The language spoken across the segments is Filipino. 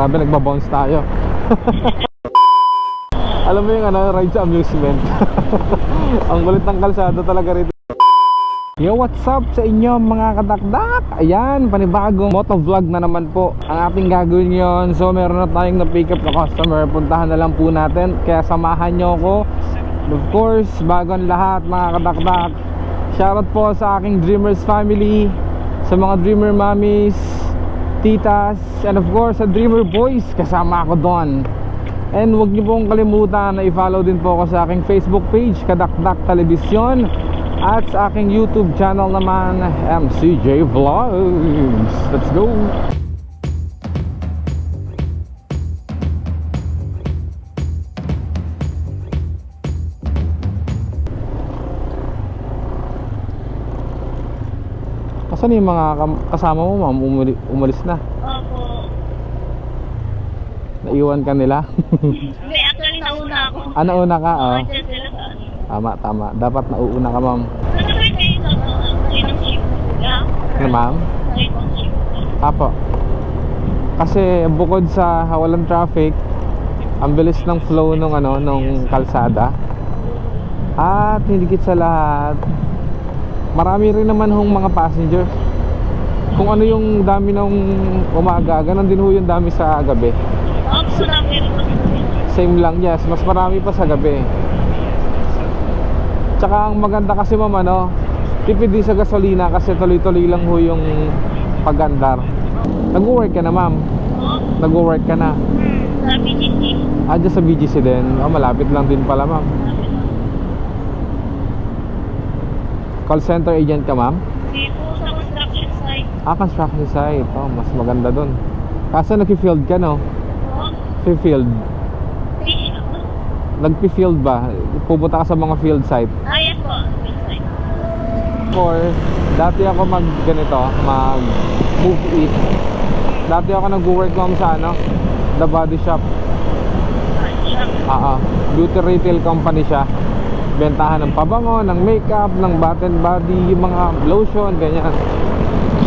grabe nagbabounce tayo. Alam mo yung ano, ride sa amusement. Ang kulit ng kalsada talaga rito. Yo, what's up sa inyo mga kadakdak? Ayan, panibagong motovlog na naman po ang ating gagawin yon. So, meron na tayong na-pick up na customer. Puntahan na lang po natin. Kaya samahan nyo ako. Of course, bago ang lahat mga kadakdak. Shoutout po sa aking Dreamers family, sa mga Dreamer mommies, titas, and of course sa Dreamer boys. Kasama ako doon. And huwag niyo pong kalimutan na i-follow din po ako sa aking Facebook page, Kadakdak Television at sa aking YouTube channel naman, MCJ Vlogs. Let's go! Kasan yung mga kasama mo, ma'am? Umuli- umalis na. Opo. Naiwan ka nila. Hindi, actually nauna ako. ah, nauna ka? Oh. Ano. Tama, tama. Dapat nauuna ka, ma'am. Yeah. Ano, ma'am? Apo. Kasi bukod sa walang traffic, ang bilis ng flow nung ano, nung kalsada. At higit sa lahat, marami rin naman hong mga passengers. Kung ano yung dami ng umaga, ganun din ho yung dami sa gabi. Same lang, yes. Mas marami pa sa gabi. Tsaka ang maganda kasi ma'am ano, tipid din sa gasolina kasi tuloy-tuloy lang ho yung pagandar. Nag-work ka na ma'am. Nag-work ka na. Sa BGC. Ah, dyan sa BGC din. Oh, malapit lang din pala ma'am. Call center agent ka ma'am? Hindi po sa construction site. Ah, construction site. Oh, mas maganda dun. Kaso nag-field ka no? Oo. Field. Nag-field ba? Pupunta ka sa mga field site. Ah, yes po. Fish site. Or dati ako mag ganito, mag move it. Dati ako nag-work ma'am sa ano, The Body Shop. Ah. Ah, ah. beauty retail company siya. Bentahan ng pabango, ng makeup, ng bath and body, yung mga lotion, ganyan.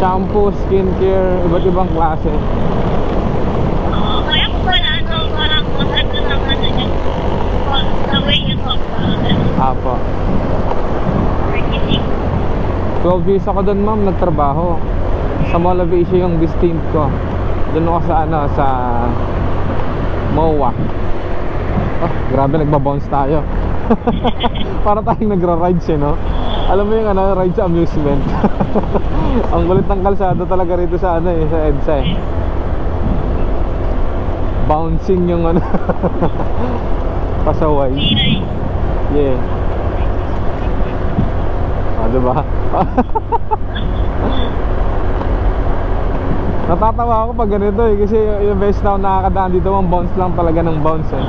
Shampoo, skincare, iba't ibang klase. Kaya po pala ano, parang lang ano niya. The way you talk. Uh, Apo. marketing. 12 years ako doon ma'am, nagtrabaho. Sa Mall of Asia yung distinct ko. Doon ako sa ano, sa MOA. Oh, grabe nagbabounce tayo. Para tayong nagra-rides eh, no? Alam mo yung ano, ride sa amusement. Ang kulit ng kalsada talaga rito sa ano eh, sa EDSA eh. Bouncing yung ano. Pasaway. Yeah. Ah, diba? Natatawa ako pag ganito eh kasi yung best na nakakadaan dito ang bounce lang talaga ng bounce eh.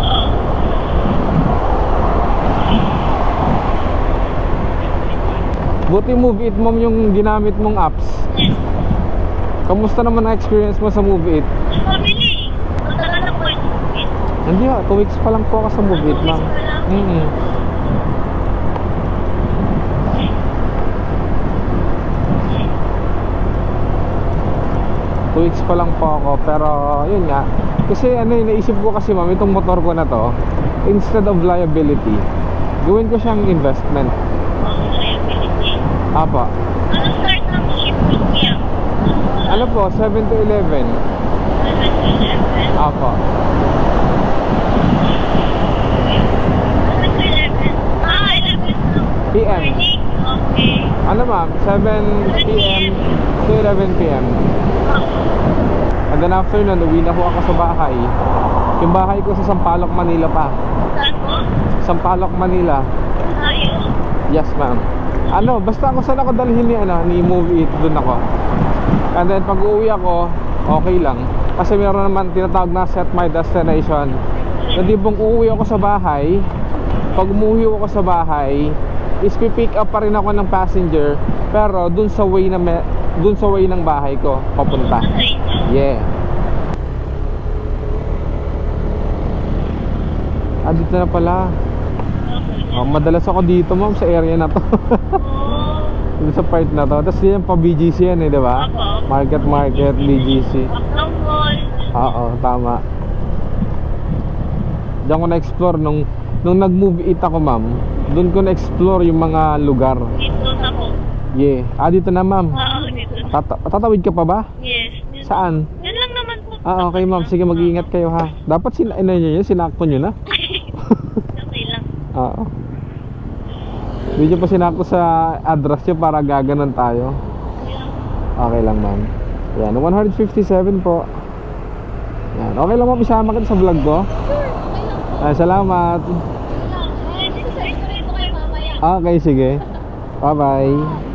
Buti move it mom yung ginamit mong apps. Yes. Kamusta naman ang experience mo sa move it? Family. Matagal na po. Hindi ah, 2 weeks pa lang po ako sa move it ma'am. Mm -mm. Two weeks pa lang po ako pero yun nga kasi ano yung naisip ko kasi ma'am itong motor ko na to instead of liability gawin ko siyang investment Apa Ano start ng with Kia? ano po 7 to 11 11. apa Ano to 11? Ah, 11 na. PM Morning. Okay. ano ma'am 7 PM to 11 PM and then after nun uwi na po ako sa bahay yung bahay ko sa Sampaloc Manila pa Saan po? Sampaloc Manila Tayo. Yes, ma'am. Ano, basta ako saan ako dalhin ni ano, ni movie it doon ako. And then pag uuwi ako, okay lang. Kasi meron naman tinatawag na set my destination. Hindi pong uuwi ako sa bahay, pag umuwi ako sa bahay, is pick up pa rin ako ng passenger, pero dun sa way na me, dun sa way ng bahay ko papunta. Yeah. Ah, dito na pala. Oh, madalas ako dito, ma'am, sa area na to. Dito sa part na to. Tapos yan pa BGC yan eh, di ba? Market Market, BGC. Uptown Mall. Oo, tama. Diyan ko na-explore nung nung nag-move it ako, ma'am. Doon ko na-explore yung mga lugar. Dito na po. Yeah. Ah, dito na, ma'am. Oo, dito na. Tata- tatawid ka pa ba? Yes. dito. Saan? Yan lang naman po. Ah, okay, ma'am. Sige, mag-iingat kayo, ha. Dapat sina ano nyo yun, sinakto nyo na. Oo. Hindi nyo pa sinakto sa address nyo para gaganon tayo. Okay lang, ma'am. Yan, 157 po. Yan, okay lang, ma'am. Isama kita sa vlog ko. Ah, salamat. Ay, dito sa ito kayo mamaya. Okay, sige. Bye-bye.